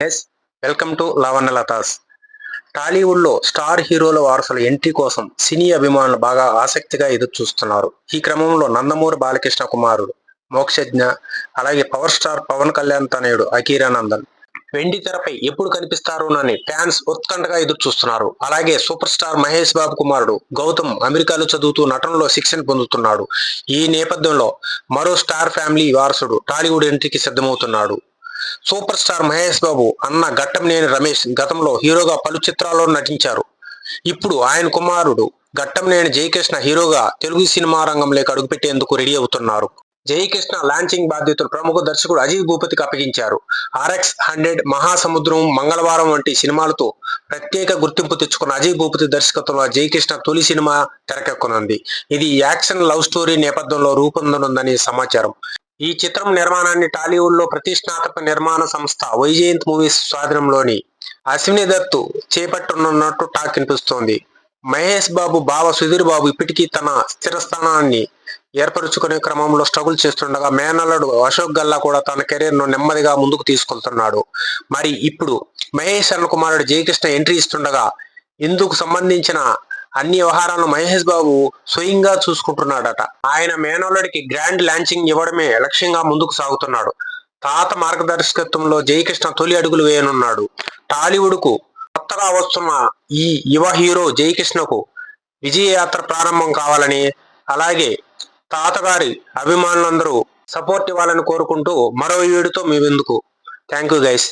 Yes welcome to లవన్న లతాస్ టాలీవుడ్లో స్టార్ హీరోల వారసుల ఎంట్రీ కోసం సినీ అభిమానులు బాగా ఆసక్తిగా ఎదురు చూస్తున్నారు ఈ క్రమంలో నందమూరి బాలకృష్ణ కుమారుడు మోక్షజ్ఞ అలాగే పవర్ స్టార్ పవన్ కళ్యాణ్ తనయుడు అకీరానందన్ వెండి తెరపై ఎప్పుడు కనిపిస్తారోనని ఫ్యాన్స్ ఉత్కంఠగా ఎదురు చూస్తున్నారు అలాగే సూపర్ స్టార్ మహేష్ బాబు కుమారుడు గౌతమ్ అమెరికాలో చదువుతూ నటనలో శిక్షణ పొందుతున్నాడు. ఈ నేపథ్యంలో మరో స్టార్ ఫ్యామిలీ వారసుడు టాలీవుడ్ ఎంట్రీకి సిద్ధమవుతున్నాడు. సూపర్ స్టార్ మహేష్ బాబు అన్న ఘట్టంనేని రమేష్ గతంలో హీరోగా పలు చిత్రాల్లో నటించారు. ఇప్పుడు ఆయన కుమారుడు ఘట్టంనేని జయకృష్ణ హీరోగా తెలుగు సినిమా రంగంలోకి అడుగుపెట్టేందుకు రెడీ అవుతున్నారు. జయకృష్ణ లాంచింగ్ బాధ్యతలు ప్రముఖ దర్శకుడు అజయ్ భూపతికి అప్పగించారు. ఆర్ఎక్స్ హండ్రెడ్ మహాసముద్రం మంగళవారం వంటి సినిమాలతో ప్రత్యేక గుర్తింపు తెచ్చుకున్న అజయ్ భూపతి దర్శకత్వంలో జయకృష్ణ తొలి సినిమా తెరకెక్కనుంది. ఇది యాక్షన్ లవ్ స్టోరీ నేపథ్యంలో రూపొందనుందని సమాచారం. ఈ చిత్రం నిర్మాణాన్ని టాలీవుడ్లో ప్రతిష్టాత్మక నిర్మాణ సంస్థ వైజయంత్ మూవీస్ స్వాధీనంలోని అశ్విని దత్తు చేపట్టనున్నట్టు టాక్ వినిపిస్తోంది. మహేష్ బాబు బావ సుధీర్ బాబు ఇప్పటికీ తన స్థిర స్థానాన్ని ఏర్పరచుకునే క్రమంలో స్ట్రగుల్ చేస్తుండగా మేనల్లుడు అశోక్ గల్లా కూడా తన కెరీర్ను నెమ్మదిగా ముందుకు తీసుకెళ్తున్నాడు. మరి ఇప్పుడు మహేష్ అన్న కుమారుడు జయకృష్ణ ఎంట్రీ ఇస్తుండగా ఇందుకు సంబంధించిన అన్ని వ్యవహారాలను మహేష్ బాబు స్వయంగా చూసుకుంటున్నాడట. ఆయన మేనల్లుడికి గ్రాండ్ లాంచింగ్ ఇవ్వడమే లక్ష్యంగా ముందుకు సాగుతున్నాడు. తాత మార్గదర్శకత్వంలో జయకృష్ణ తొలి అడుగులు వేయనున్నాడు. టాలీవుడ్కు కొత్తగా వస్తున్న ఈ యువ హీరో జయకృష్ణకు విజయయాత్ర ప్రారంభం కావాలని అలాగే తాతగారి అభిమానులందరూ సపోర్ట్ ఇవ్వాలని కోరుకుంటూ మరో వీడితో మీ ముందుకు. Thank you guys.